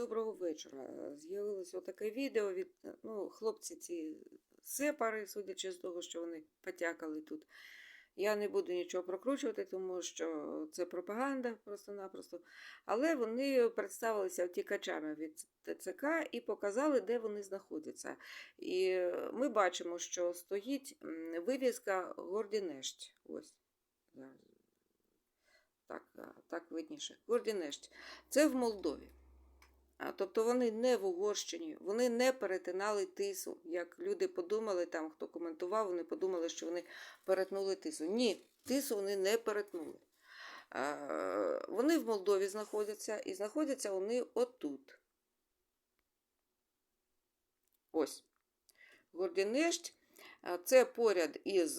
Доброго вечора. З'явилось отаке відео від ну, хлопці ці сепари, судячи з того, що вони потякали тут. Я не буду нічого прокручувати, тому що це пропаганда просто-напросто. Але вони представилися втікачами від ТЦК і показали, де вони знаходяться. І ми бачимо, що стоїть м, вивіска Гордінешт. Ось. Так, так видніше. Гордінешт. Це в Молдові. Тобто вони не в Угорщині, вони не перетинали тису. Як люди подумали, там хто коментував, вони подумали, що вони перетнули тису. Ні, тису вони не перетнули. Вони в Молдові знаходяться і знаходяться вони отут. Ось. Гордінешт. Це поряд із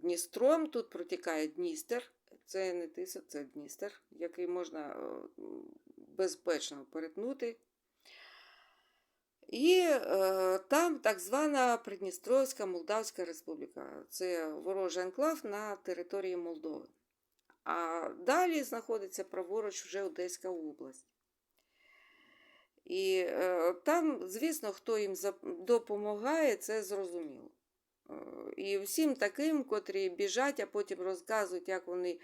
Дністром. Тут протікає Дністер. Це не тиса, це Дністер, який можна безпечно перетнути. І е, там так звана Придністровська Молдавська Республіка. Це ворожий анклав на території Молдови. А далі знаходиться праворуч вже Одеська область. І е, там, звісно, хто їм допомагає, це зрозуміло. Е, І всім таким, котрі біжать, а потім розказують, як вони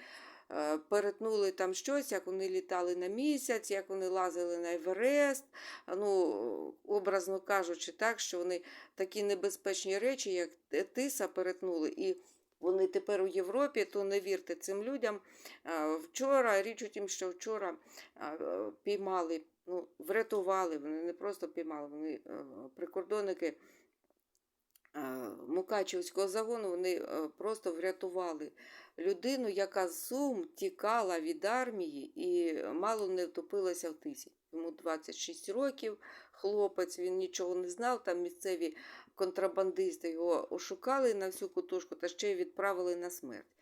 перетнули там щось, як вони літали на місяць, як вони лазили на Еверест. Ну, образно кажучи, так, що вони такі небезпечні речі, як тиса, перетнули. І вони тепер у Європі, то не вірте цим людям. Е, Вчора, річ у тім, що вчора е, піймали, ну, врятували, вони не просто піймали, вони е, прикордонники. Мукачівського загону вони е, просто врятували людину, яка з Сум тікала від армії і мало не втопилася в тисі. Йому 26 років, хлопець, він нічого не знав. Там місцеві контрабандисти його ошукали на всю кутушку та ще й відправили на смерть.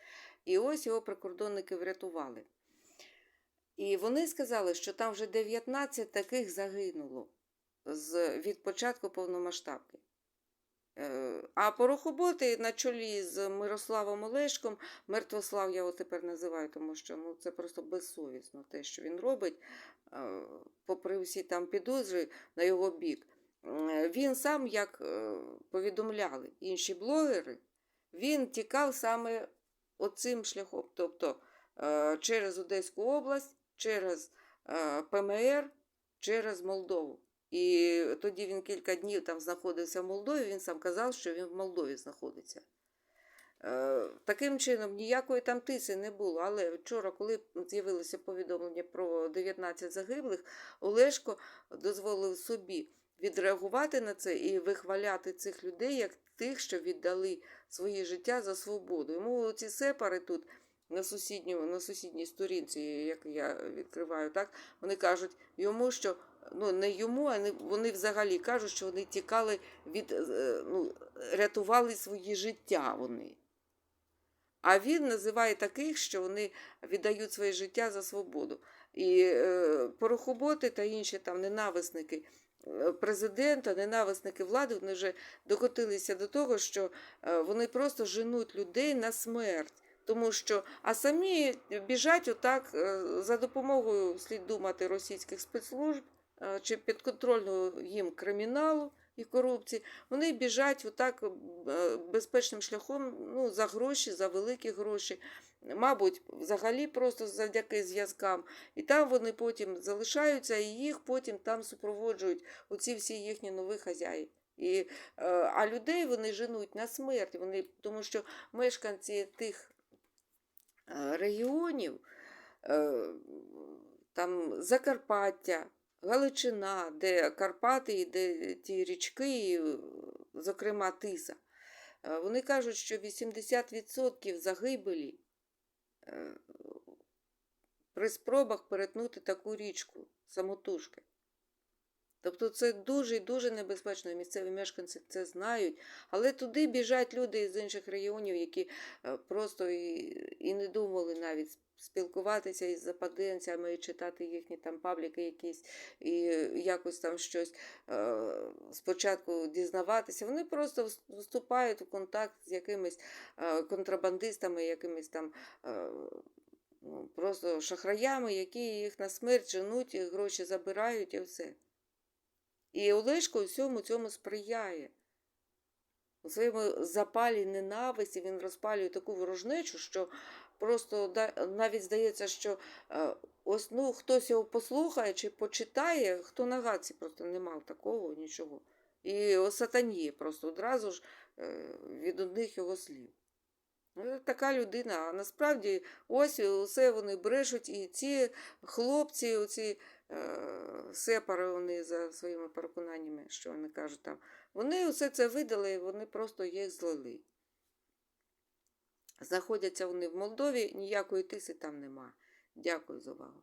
І ось його прикордонники врятували. І вони сказали, що там вже 19 таких загинуло від початку повномасштабки. Е, А порохоботи на чолі з Мирославом Олешком, Мертвослав я його тепер називаю, тому що ну, це просто безсовісно те, що він робить, е, попри всі там підозри на його бік. Він сам, як е, повідомляли інші блогери, він тікав саме оцим шляхом, тобто е, через Одеську область, через е, ПМР, через Молдову. І тоді він кілька днів там знаходився в Молдові, він сам казав, що він в Молдові знаходиться. Е, Таким чином, ніякої там тиси не було. Але вчора, коли з'явилося повідомлення про 19 загиблих, Олешко дозволив собі відреагувати на це і вихваляти цих людей як тих, що віддали своє життя за свободу. Йому ці сепари тут на, сусідньому, на сусідній сторінці, як я відкриваю, так, вони кажуть йому, що ну, не йому, а не- вони взагалі кажуть, що вони тікали від, е, ну, рятували свої життя вони. А він називає таких, що вони віддають своє життя за свободу. І е, порохоботи та інші там ненависники е, президента, ненависники влади, вони вже докотилися до того, що е, вони просто женуть людей на смерть. Тому що, а самі біжать отак е, за допомогою, слід думати, російських спецслужб е, чи підконтрольного їм криміналу і корупції, вони біжать отак е, безпечним шляхом ну, за гроші, за великі гроші. Мабуть, взагалі просто завдяки зв'язкам. І там вони потім залишаються, і їх потім там супроводжують оці всі їхні нові хазяї. І, а людей вони женуть на смерть, вони, тому що мешканці тих регіонів, е, там Закарпаття, Галичина, де Карпати, і де ті річки, е, зокрема Тиса. Е, Вони кажуть, що 80% загибелі е, при спробах перетнути таку річку самотужки. Тобто це дуже і дуже небезпечно. Місцеві мешканці це знають. Але туди біжать люди з інших регіонів, які е, просто і, і не думали навіть спілкуватися із западенцями і читати їхні там пабліки якісь, і якось там щось е, спочатку дізнаватися. Вони просто вступають у контакт з якимись е, контрабандистами, якимись там. Е, ну, просто шахраями, які їх на смерть женуть, гроші забирають і все. І Олешко всьому цьому сприяє. У своєму запалі ненависті він розпалює таку ворожнечу, що просто навіть здається, що е, ось ну, хтось його послухає чи почитає, хто на гадці просто не мав такого нічого. І сатаніє просто одразу ж е, від одних його слів. Ну, Така людина. А насправді ось усе вони брешуть, і ці хлопці, оці е, сепари, вони за своїми переконаннями, що вони кажуть там, вони усе це видали, і вони просто їх злили. Знаходяться вони в Молдові, ніякої тиси там нема. Дякую за увагу.